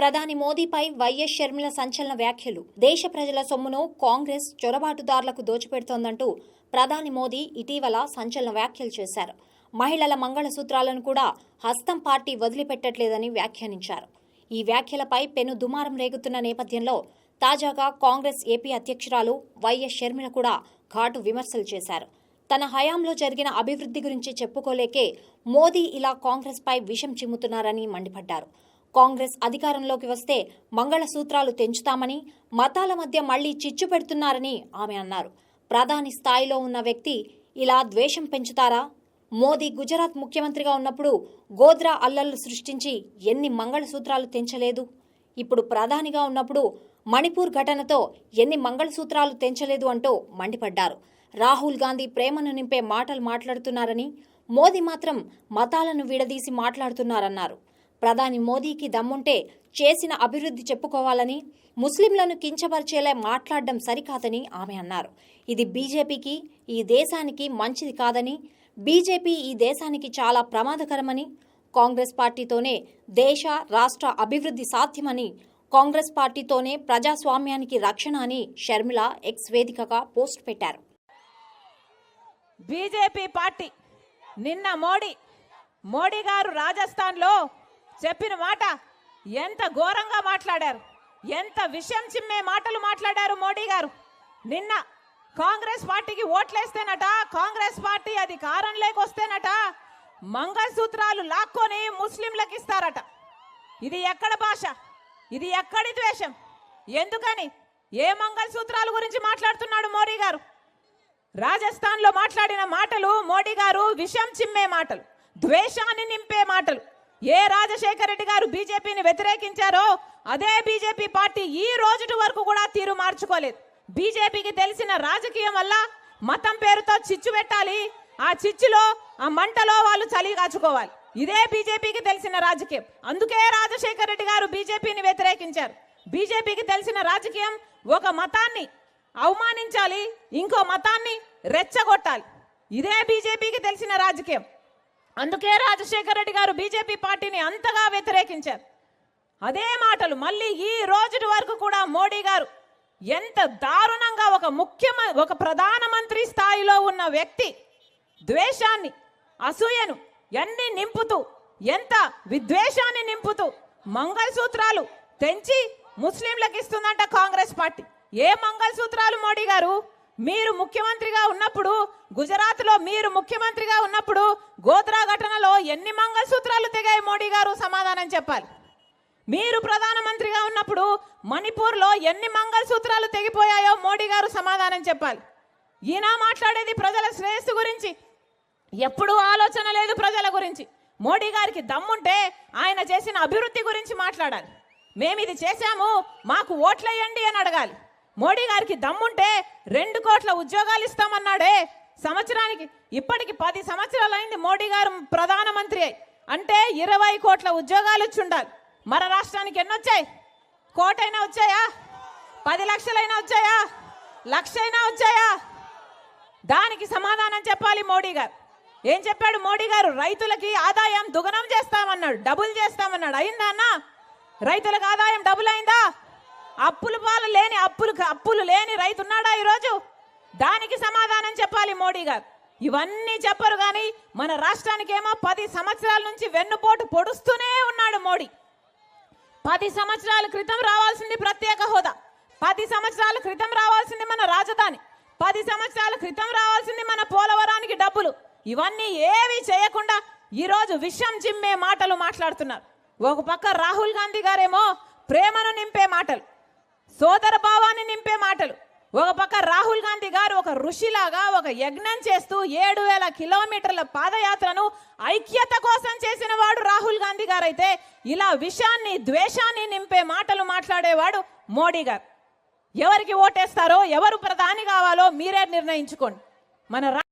ప్రధాని మోదీపై వైఎస్ షర్మిల సంచలన వ్యాఖ్యలు. దేశ ప్రజల సొమ్మును కాంగ్రెస్ చొరబాటుదారులకు దోచిపెడుతోందంటూ ప్రధాని మోదీ ఇటీవల సంచలన వ్యాఖ్యలు చేశారు. మహిళల మంగళసూత్రాలను కూడా హస్తం పార్టీ వదిలిపెట్టట్లేదని వ్యాఖ్యానించారు. ఈ వ్యాఖ్యలపై పెను దుమారం రేగుతున్న నేపథ్యంలో తాజాగా కాంగ్రెస్ ఏపీ అధ్యక్షురాలు వైఎస్ షర్మిల కూడా ఘాటు విమర్శలు చేశారు. తన హయాంలో జరిగిన అభివృద్ధి గురించి చెప్పుకోలేకే మోదీ ఇలా కాంగ్రెస్పై విషం చిమ్ముతున్నారని మండిపడ్డారు. కాంగ్రెస్ అధికారంలోకి వస్తే మంగళసూత్రాలు తెంచుతామని మతాల మధ్య మళ్ళీ చిచ్చు పెడుతున్నారని ఆమె అన్నారు. ప్రధాని స్థాయిలో ఉన్న వ్యక్తి ఇలా ద్వేషం పెంచుతారా? మోదీ గుజరాత్ ముఖ్యమంత్రిగా ఉన్నప్పుడు గోద్రా అల్లర్లు సృష్టించి ఎన్ని మంగళసూత్రాలు తెంచలేదు? ఇప్పుడు ప్రధానిగా ఉన్నప్పుడు మణిపూర్ ఘటనతో ఎన్ని మంగళసూత్రాలు తెంచలేదు అంటూ మండిపడ్డారు. రాహుల్ గాంధీ ప్రేమను నింపే మాటలు మాట్లాడుతున్నారని మోదీ మాత్రం మతాలను విడదీసి మాట్లాడుతున్నారన్నారు. ప్రధాని మోదీకి దమ్ముంటే చేసిన అభివృద్ధి చెప్పుకోవాలని ముస్లింలను కించపరిచేలా మాట్లాడడం సరికాదని ఆమె అన్నారు. ఇది బీజేపీకి ఈ దేశానికి మంచిది కాదని బీజేపీ ఈ దేశానికి చాలా ప్రమాదకరమని కాంగ్రెస్ పార్టీతోనే దేశ రాష్ట్ర అభివృద్ధి సాధ్యమని కాంగ్రెస్ పార్టీతోనే ప్రజాస్వామ్యానికి రక్షణ అని షర్మిల ఎక్స్ వేదికగా పోస్ట్ పెట్టారు. బీజేపీ పార్టీ నిన్న మోడీ మోడీ గారు రాజస్థాన్లో చెప్పిన మాట ఎంత ఘోరంగా మాట్లాడారు ఎంత విషయం చిమ్మే మాటలు మాట్లాడారు మోడీ గారు. నిన్న కాంగ్రెస్ పార్టీకి ఓట్లేస్తేనట కాంగ్రెస్ పార్టీ అధికారం వస్తేనట మంగళసూత్రాలు లాక్కొని ముస్లింలకు ఇస్తారట. ఇది ఎక్కడ భాష? ఇది ఎక్కడి ద్వేషం? ఎందుకని ఏ మంగళసూత్రాల గురించి మాట్లాడుతున్నాడు మోడీ గారు? రాజస్థాన్లో మాట్లాడిన మాటలు మోడీ గారు విషం చిమ్మే మాటలు ద్వేషాన్ని నింపే మాటలు. ఏ రాజశేఖర రెడ్డి గారు బీజేపీని వ్యతిరేకించారో అదే బీజేపీ పార్టీ ఈ రోజుటి వరకు కూడా తీరు మార్చుకోలేదు. బీజేపీకి తెలిసిన రాజకీయం వల్ల మతం పేరుతో చిచ్చు పెట్టాలి. ఆ చిచ్చులో ఆ మంటలో వాళ్ళు చలి కాచుకోవాలి. ఇదే బీజేపీకి తెలిసిన రాజకీయం. అందుకే రాజశేఖర రెడ్డి గారు బీజేపీని వ్యతిరేకించారు. బీజేపీకి తెలిసిన రాజకీయం ఒక మతాన్ని అవమానించాలి ఇంకో మతాన్ని రెచ్చగొట్టాలి. ఇదే బీజేపీకి తెలిసిన రాజకీయం. అందుకే రాజశేఖర రెడ్డి గారు బీజేపీ పార్టీని అంతగా వ్యతిరేకించారు. అదే మాటలు మళ్ళీ ఈ రోజుటి వరకు కూడా మోడీ గారు ఎంత దారుణంగా ఒక ముఖ్యమ ఒక ప్రధానమంత్రి స్థాయిలో ఉన్న వ్యక్తి ద్వేషాన్ని అసూయను ఎన్ని నింపుతూ ఎంత విద్వేషాన్ని నింపుతూ మంగళసూత్రాలు తెంచి ముస్లింలకు ఇస్తుందంట కాంగ్రెస్ పార్టీ. ఏ మంగళసూత్రాలు మోడీ గారు? మీరు ముఖ్యమంత్రిగా ఉన్నప్పుడు గుజరాత్లో మీరు ముఖ్యమంత్రిగా ఉన్నప్పుడు గోత్రా ఘటనలో ఎన్ని మంగళసూత్రాలు తెగాయి మోడీ గారు? సమాధానం చెప్పాలి. మీరు ప్రధానమంత్రిగా ఉన్నప్పుడు మణిపూర్లో ఎన్ని మంగళసూత్రాలు తెగిపోయాయో మోడీ గారు సమాధానం చెప్పాలి. ఈయన మాట్లాడేది ప్రజల శ్రేయస్సు గురించి. ఎప్పుడూ ఆలోచన లేదు ప్రజల గురించి. మోడీ గారికి దమ్ముంటే ఆయన చేసిన అభివృద్ధి గురించి మాట్లాడాలి. మేము ఇది చేశాము మాకు ఓట్లేయండి అని అడగాలి. మోడీ గారికి దమ్ముంటే రెండు కోట్ల ఉద్యోగాలు ఇస్తామన్నాడే సంవత్సరానికి ఇప్పటికి పది సంవత్సరాలు అయింది మోడీ గారు ప్రధానమంత్రి అయి. అంటే ఇరవై కోట్ల ఉద్యోగాలు వచ్చి ఉండాలి మన రాష్ట్రానికి ఎన్ని వచ్చాయి? కోటైనా వచ్చాయా? పది లక్షలైనా వచ్చాయా? లక్ష అయినా వచ్చాయా? దానికి సమాధానం చెప్పాలి మోడీ గారు. ఏం చెప్పాడు మోడీ గారు? రైతులకి ఆదాయం దుగనం చేస్తామన్నాడు డబుల్ చేస్తామన్నాడు. అయిందా అన్న? రైతులకు ఆదాయం డబుల్ అయిందా? అప్పులు పాలు లేని అప్పులు అప్పులు లేని రైతు ఉన్నాడా ఈరోజు? దానికి సమాధానం చెప్పాలి మోడీ గారు. ఇవన్నీ చెప్పరు కానీ మన రాష్ట్రానికేమో పది సంవత్సరాల నుంచి వెన్నుపోటు పొడుస్తూనే ఉన్నాడు మోడీ. పది సంవత్సరాల క్రితం రావాల్సింది ప్రత్యేక హోదా. పది సంవత్సరాల క్రితం రావాల్సింది మన రాజధాని. పది సంవత్సరాల క్రితం రావాల్సింది మన పోలవరానికి డబ్బులు. ఇవన్నీ ఏవి చేయకుండా ఈరోజు విషం చిమ్మే మాటలు మాట్లాడుతున్నారు. ఒక పక్క రాహుల్ గాంధీ గారేమో ప్రేమను నింపే మాటలు. సోదర భావాన్ని నింపే మాటలు. ఒక పక్క రాహుల్ గాంధీ గారు ఒక ఋషిలాగా ఒక యజ్ఞం చేస్తూ ఏడు వేల కిలోమీటర్ల పాదయాత్రను ఐక్యత కోసం చేసిన వాడు రాహుల్ గాంధీ గారు అయితే ఇలా విషాన్ని ద్వేషాన్ని నింపే మాటలు మాట్లాడేవాడు మోడీ గారు. ఎవరికి ఓటేస్తారో ఎవరు ప్రధాని కావాలో మీరే నిర్ణయించుకోండి. మన